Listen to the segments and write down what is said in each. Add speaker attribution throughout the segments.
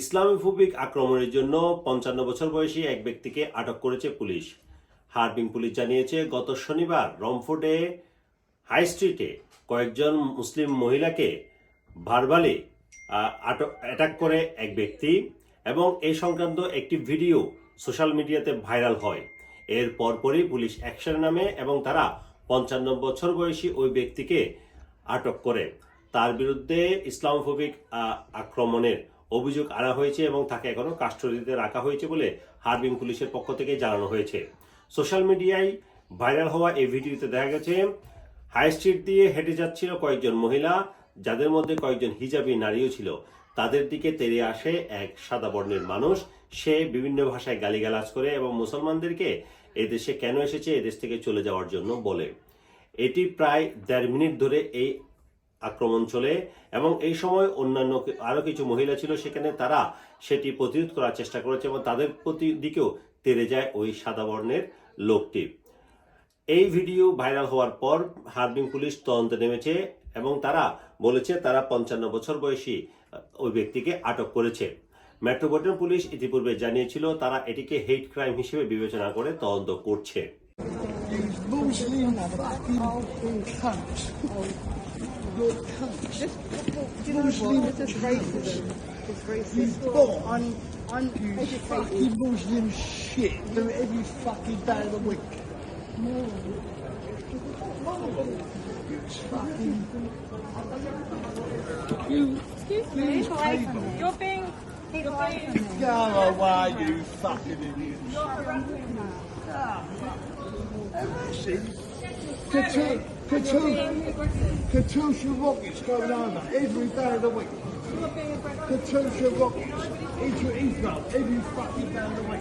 Speaker 1: Islamophobic আক্রমণের জন্য পঞ্চান্ন বছর বয়সী এক ব্যক্তিকে আটক করেছে পুলিশ। হার্বিং পুলিশ জানিয়েছে, গত শনিবার রমফোর্ডে হাই স্ট্রিটে কয়েকজন মুসলিম মহিলাকে ভারবালি আটক, অ্যাটাক করে এক ব্যক্তি এবং এই সংক্রান্ত একটি ভিডিও সোশ্যাল মিডিয়াতে ভাইরাল হয়। এর পরপরই পুলিশ অ্যাকশন নামে এবং তারা পঞ্চান্ন বছর বয়সী ওই ব্যক্তিকে আটক করে। তার বিরুদ্ধে ইসলামোফোবিক আক্রমণের অভিযোগ আনা হয়েছে এবং তাকে এখনও কাস্টডিতে রাখা হয়েছে বলে হার্বিং পুলিশের পক্ষ থেকে জানানো হয়েছে। সোশ্যাল মিডিয়ায় ভাইরাল হওয়া এই ভিডিওতে দেখা গেছে, হাই স্ট্রিট দিয়ে হেঁটে যাচ্ছিল কয়েকজন মহিলা, যাদের মধ্যে কয়েকজন হিজাবি নারীও ছিল। তাদের দিকে তেড়ে আসে এক সাদা বর্ণের মানুষ। সে বিভিন্ন ভাষায় গালিগালাজ করে এবং মুসলমানদেরকে এদেশে কেন এসেছে, এদেশ থেকে চলে যাওয়ার জন্য বলে। এটি প্রায় দেড় মিনিট ধরে এই আক্রমণ চলে এবং এই সময় অন্যান্য কি- আরও কিছু মহিলা ছিল সেখানে তারা সেটি প্রতিরোধ করার চেষ্টা করেছে এবং তাদের প্রতি দিকেও তেড়ে যায় ওই সাদা বর্ণের লোকটি। এই ভিডিও ভাইরাল হওয়ার পর হার্বিং পুলিশ তদন্তে নেমেছে এবং তারা বলেছে তারা পঞ্চান্ন বছর বয়সী ওই ব্যক্তিকে আটক করেছে। মেট্রোপলিটন পুলিশ ইতিপূর্বে জানিয়েছিল তারা এটিকে হেট ক্রাইম হিসেবে বিবেচনা করে তদন্ত করছে।
Speaker 2: Just, do you know what? This is racist.
Speaker 3: You born.
Speaker 2: Un,
Speaker 3: You fucking Muslim shit. Do it every fucking day of the week. You fucking. You.
Speaker 4: Excuse me. You're being. You're being.
Speaker 3: Go away, you fucking idiots.
Speaker 4: You're harassing her.
Speaker 3: Harassing. Katu- Katu- Katusha rockets going over every day of the week. Katusha rockets into Israel every fucking day of the week.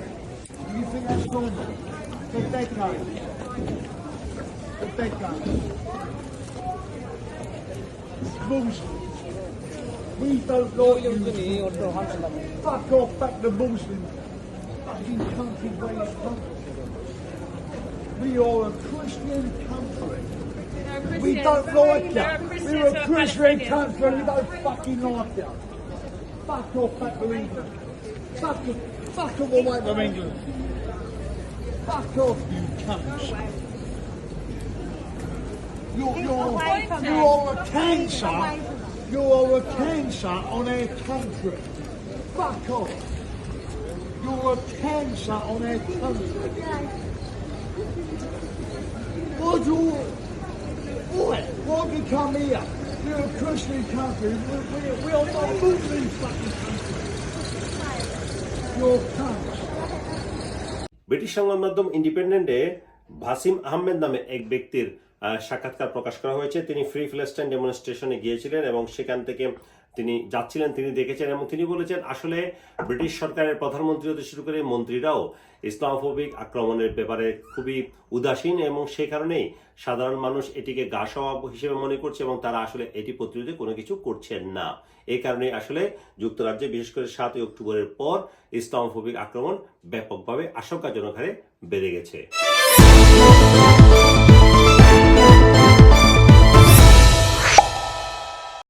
Speaker 3: Do you think that's normal? For decades. For decades. Muslims. We don't like you. Fuck off back to Muslim fucking country where you. We are a Christian country. We don't like you. We're a
Speaker 4: a
Speaker 3: Christian country. We don't fucking like you. Fuck off back to England. Fuck off. Fuck off away from England. Fuck off, you cunts. You're, you're, you are a cancer. You are a cancer on our country. Fuck off. You're a cancer on our country. Why'd you... Come here? You're a Christian country. We, we, we are not move these fucking countries. Your country.
Speaker 1: British সংবাদ মাধ্যম ইন্ডিপেন্ডেন্টে ভাসিম আহমেদ নামে এক ব্যক্তির সাক্ষাৎকার প্রকাশ করা হয়েছে তিনি free ফিলিস্টাইন ডেমনস্ট্রেশনে গিয়েছিলেন এবং সেখান থেকে তিনি যাচ্ছিলেন, তিনি দেখেছেন এবং তিনি বলেছেন, আসলে ব্রিটিশ সরকারের প্রধানমন্ত্রী হতে শুরু করে মন্ত্রীরাও ইসলামোফোবিক আক্রমণের ব্যাপারে খুবই উদাসীন এবং সে কারণেই সাধারণ মানুষ এটিকে গা সওয়া হিসেবে মনে করছে এবং তারা আসলে এটি প্রতিরোধে কোনো কিছু করছেন না। এই কারণে আসলে যুক্তরাজ্যে বিশেষ করে সাতই অক্টোবরের পর ইসলামোফোবিক আক্রমণ ব্যাপকভাবে আশঙ্কাজনক হারে বেড়ে গেছে।